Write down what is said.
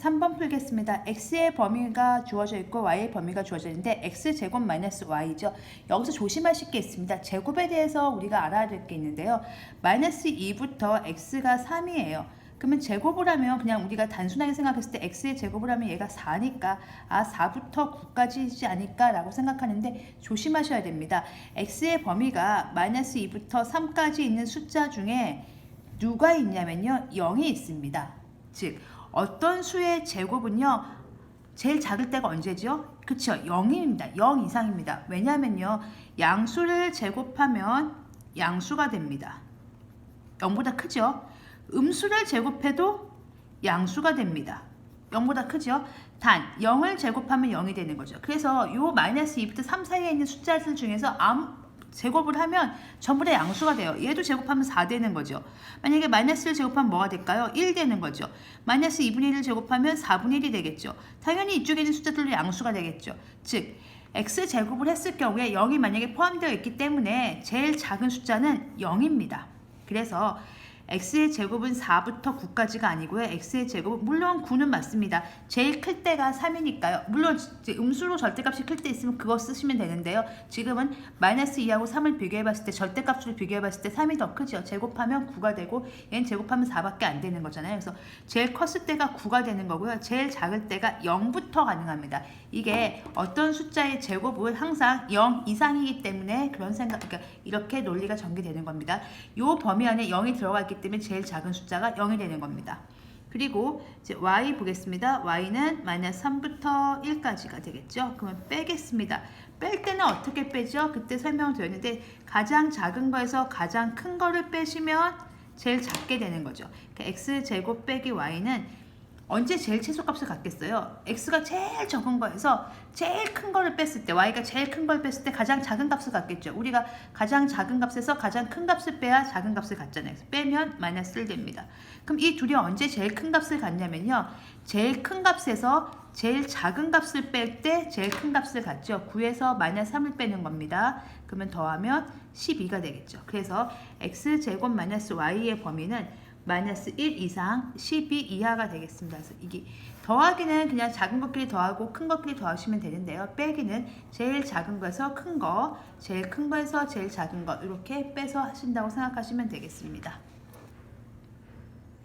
3번 풀겠습니다. x의 범위가 주어져 있고 y의 범위가 주어져 있는데 x 제곱 마이너스 y죠. 여기서 조심하실 게 있습니다. 제곱에 대해서 우리가 알아야 될 게 있는데요. 마이너스 2부터 x가 3이에요. 그러면 제곱을 하면 그냥 우리가 단순하게 생각했을 때 x의 제곱을 하면 얘가 4니까 아 4부터 9까지이지 않을까 라고 생각하는데 조심하셔야 됩니다. x의 범위가 마이너스 2부터 3까지 있는 숫자 중에 누가 있냐면요 0이 있습니다. 즉 어떤 수의 제곱은요 제일 작을 때가 언제죠? 그쵸 0입니다. 0 이상입니다. 왜냐면요 양수를 제곱하면 양수가 됩니다. 0보다 크죠? 음수를 제곱해도 양수가 됩니다. 0보다 크죠? 단 0을 제곱하면 0이 되는 거죠. 그래서 요 마이너스 2부터 3 사이에 있는 숫자들 중에서 아무 제곱을 하면 전부 다 양수가 돼요. 얘도 제곱하면 4 되는 거죠. 만약에 마이너스를 제곱하면 뭐가 될까요? 1 되는 거죠. 마이너스 2분의 1을 제곱하면 4분의 1이 되겠죠. 당연히 이쪽에 있는 숫자들도 양수가 되겠죠. 즉 x 제곱을 했을 경우에 0이 만약에 포함되어 있기 때문에 제일 작은 숫자는 0입니다. 그래서 x의 제곱은 4부터 9까지가 아니고요. x의 제곱은 물론 9는 맞습니다. 제일 클 때가 3이니까요. 물론 음수로 절대값이 클 때 있으면 그거 쓰시면 되는데요. 지금은 마이너스 2하고 3을 비교해봤을 때 절대값으로 비교해봤을 때 3이 더 크죠. 제곱하면 9가 되고 얘는 제곱하면 4밖에 안 되는 거잖아요. 그래서 제일 컸을 때가 9가 되는 거고요. 제일 작을 때가 0부터 가능합니다. 이게 어떤 숫자의 제곱은 항상 0 이상이기 때문에 그런 생각, 그러니까 이렇게 논리가 전개되는 겁니다. 이 범위 안에 0이 들어가 있기 때문에 제일 작은 숫자가 0이 되는 겁니다. 그리고 이제 y 보겠습니다. y는 마이너스 3부터 1까지가 되겠죠. 그러면 빼겠습니다. 뺄 때는 어떻게 빼죠? 그때 설명을 드렸는데 가장 작은 거에서 가장 큰 거를 빼시면 제일 작게 되는 거죠. 그러니까 x 제곱 빼기 y는 언제 제일 최소값을 갖겠어요? x가 제일 적은 거에서 제일 큰 거를 뺐을 때 y가 제일 큰 걸 뺐을 때 가장 작은 값을 갖겠죠. 우리가 가장 작은 값에서 가장 큰 값을 빼야 작은 값을 갖잖아요. 빼면 마이너스 1 됩니다. 그럼 이 둘이 언제 제일 큰 값을 갖냐면요. 제일 큰 값에서 제일 작은 값을 뺄 때 제일 큰 값을 갖죠. 9에서 마이너스 3을 빼는 겁니다. 그러면 더하면 12가 되겠죠. 그래서 x제곱 마이너스 y의 범위는 마이너스 1 이상 12 이하가 되겠습니다. 그래서 이게 더하기는 그냥 작은 것끼리 더하고 큰 것끼리 더하시면 되는데요. 빼기는 제일 작은 거에서 큰 거, 제일 큰 거에서 제일 작은 거 이렇게 빼서 하신다고 생각하시면 되겠습니다.